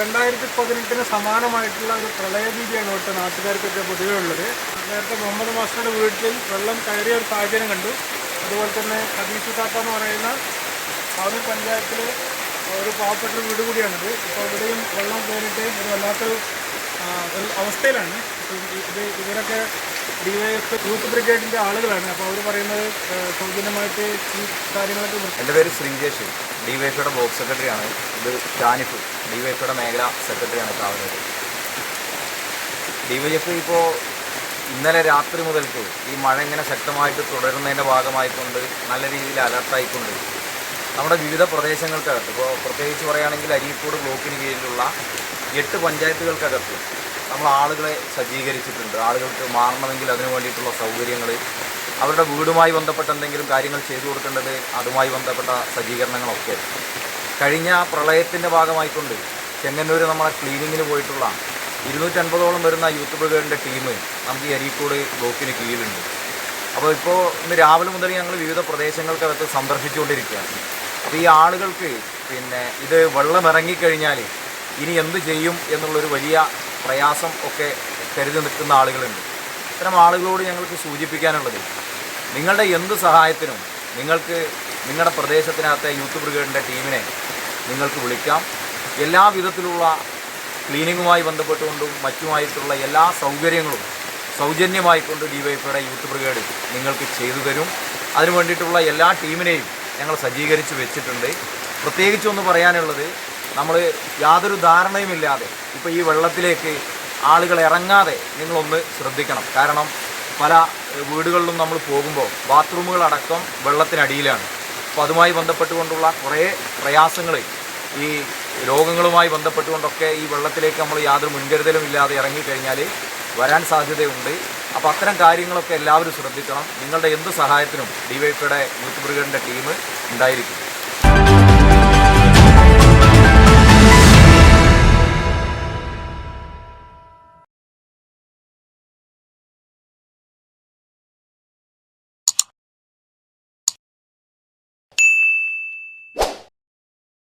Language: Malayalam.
രണ്ടായിരത്തി പതിനെട്ടിന് സമാനമായിട്ടുള്ള ഒരു പ്രളയഭീതിയാണ് ഇവിടുത്തെ നാട്ടുകാർക്കൊക്കെ പൊതുവേ ഉള്ളത്. നേരത്തെ മുഹമ്മദ് മാസ്റ്ററുടെ വീട്ടിൽ വെള്ളം കയറിയ ഒരു സാഹചര്യം കണ്ടു. അതുപോലെ തന്നെ ഹദീസ് താത്ത എന്ന് പറയുന്ന പാവൂർ പഞ്ചായത്തിലെ ഒരു പാവപ്പെട്ട വീട് കൂടിയാണിത്. ഇപ്പോൾ ഇവിടെയും വെള്ളം കയറിയിട്ട് ഒരു വല്ലാത്തൊരു ഒരു അവസ്ഥയിലാണ്. ഇത് ഇവരൊക്കെ ഡിവൈഎഫ് യൂത്ത് ബ്രിഗേഡിന്റെ ആളുകളാണ്. അപ്പോൾ അവർ പറയുന്നത് സൗജന്യമായിട്ട് ഈ കാര്യങ്ങളൊക്കെ എന്റെ പേര് ശ്രീജേഷ് ഡിവൈഫിയുടെ ബ്ലോക്ക് സെക്രട്ടറിയാണ്. ഇത് ഷാനിഫ്. ഡിവൈഫിയുടെ മേഖല സെക്രട്ടറിയാണ് കാവനൂർ ഡിവൈഎഫ് ഇപ്പോൾ ഇന്നലെ രാത്രി മുതൽക്ക് ഈ മഴ ഇങ്ങനെ ശക്തമായിട്ട് തുടരുന്നതിന്റെ ഭാഗമായിക്കൊണ്ട് നല്ല രീതിയിൽ അലർട്ടായിക്കൊണ്ട് നമ്മുടെ വിവിധ പ്രദേശങ്ങൾക്കകത്ത്. ഇപ്പോൾ പ്രത്യേകിച്ച് പറയുകയാണെങ്കിൽ അരീക്കോട് ബ്ലോക്കിന് കീഴിലുള്ള എട്ട് പഞ്ചായത്തുകൾക്കകത്ത് നമ്മൾ ആളുകളെ സജ്ജീകരിച്ചിട്ടുണ്ട്. ആളുകൾക്ക് മാറണമെങ്കിൽ അതിനു വേണ്ടിയിട്ടുള്ള സൗകര്യങ്ങൾ അവരുടെ വീടുമായി ബന്ധപ്പെട്ട എന്തെങ്കിലും കാര്യങ്ങൾ ചെയ്തു കൊടുക്കേണ്ടത് അതുമായി ബന്ധപ്പെട്ട സജ്ജീകരണങ്ങളൊക്കെ. കഴിഞ്ഞ പ്രളയത്തിന്റെ ഭാഗമായിക്കൊണ്ട് ചെങ്ങന്നൂർ നമ്മളെ ക്ലീനിങ്ങിന് പോയിട്ടുള്ള ഇരുന്നൂറ്റൻപതോളം വരുന്ന യൂത്ത് ബ്രിഗേഡിന്റെ ടീം നമുക്ക് ഈ അരീക്കോട് ബ്ലോക്കിന് കീഴിലുണ്ട്. അപ്പോൾ ഇപ്പോൾ ഇന്ന് രാവിലെ മുതൽ ഞങ്ങൾ വിവിധ പ്രദേശങ്ങൾക്കകത്ത് സന്ദർശിച്ചുകൊണ്ടിരിക്കുകയാണ്. അപ്പോൾ ഈ ആളുകൾക്ക് പിന്നെ ഇത് വെള്ളം ഇറങ്ങിക്കഴിഞ്ഞാൽ ഇനി എന്ത് ചെയ്യും എന്നുള്ളൊരു വലിയ പ്രയാസം ഒക്കെ കരുതി നിൽക്കുന്ന ആളുകളുണ്ട്. ഇത്തരം ആളുകളോട് ഞങ്ങൾക്ക് സൂചിപ്പിക്കാനുള്ളത് നിങ്ങളുടെ എന്ത് സഹായത്തിനും നിങ്ങൾക്ക് നിങ്ങളുടെ പ്രദേശത്തിനകത്തെ യൂത്ത് ബ്രിഗേഡിന്റെ ടീമിനെ നിങ്ങൾക്ക് വിളിക്കാം. എല്ലാ വിധത്തിലുള്ള ക്ലീനിങ്ങുമായി ബന്ധപ്പെട്ടുകൊണ്ടും മറ്റുമായിട്ടുള്ള എല്ലാ സൗകര്യങ്ങളും സൗജന്യമായിക്കൊണ്ട് ഡിവൈഫയുടെ യൂത്ത് ബ്രിഗേഡ് നിങ്ങൾക്ക് ചെയ്തു തരും. അതിനു വേണ്ടിയിട്ടുള്ള എല്ലാ ടീമിനെയും ഞങ്ങൾ സജ്ജീകരിച്ച് വെച്ചിട്ടുണ്ട്. പ്രത്യേകിച്ച് ഒന്ന് പറയാനുള്ളത് നമ്മൾ യാതൊരു ധാരണയുമില്ലാതെ ഇപ്പോൾ ഈ വെള്ളത്തിലേക്ക് ആളുകൾ ഇറങ്ങാതെ നിങ്ങളൊന്ന് ശ്രദ്ധിക്കണം. കാരണം പല വീടുകളിലും നമ്മൾ പോകുമ്പോൾ ബാത്റൂമുകളടക്കം വെള്ളത്തിനടിയിലാണ്. അപ്പോൾ അതുമായി ബന്ധപ്പെട്ടുകൊണ്ടുള്ള കുറേ പ്രയാസങ്ങൾ ഈ രോഗങ്ങളുമായി ബന്ധപ്പെട്ടുകൊണ്ടൊക്കെ ഈ വെള്ളത്തിലേക്ക് നമ്മൾ യാതൊരു മുൻകരുതലും ഇല്ലാതെ ഇറങ്ങിക്കഴിഞ്ഞാൽ വരാൻ സാധ്യതയുണ്ട്. അപ്പോൾ അത്തരം കാര്യങ്ങളൊക്കെ എല്ലാവരും ശ്രദ്ധിക്കണം. നിങ്ങളുടെ എന്ത് സഹായത്തിനും ഡിവൈഫയുടെ യൂത്ത് ബ്രിഗേഡിന്റെ ടീം ഉണ്ടായിരിക്കും.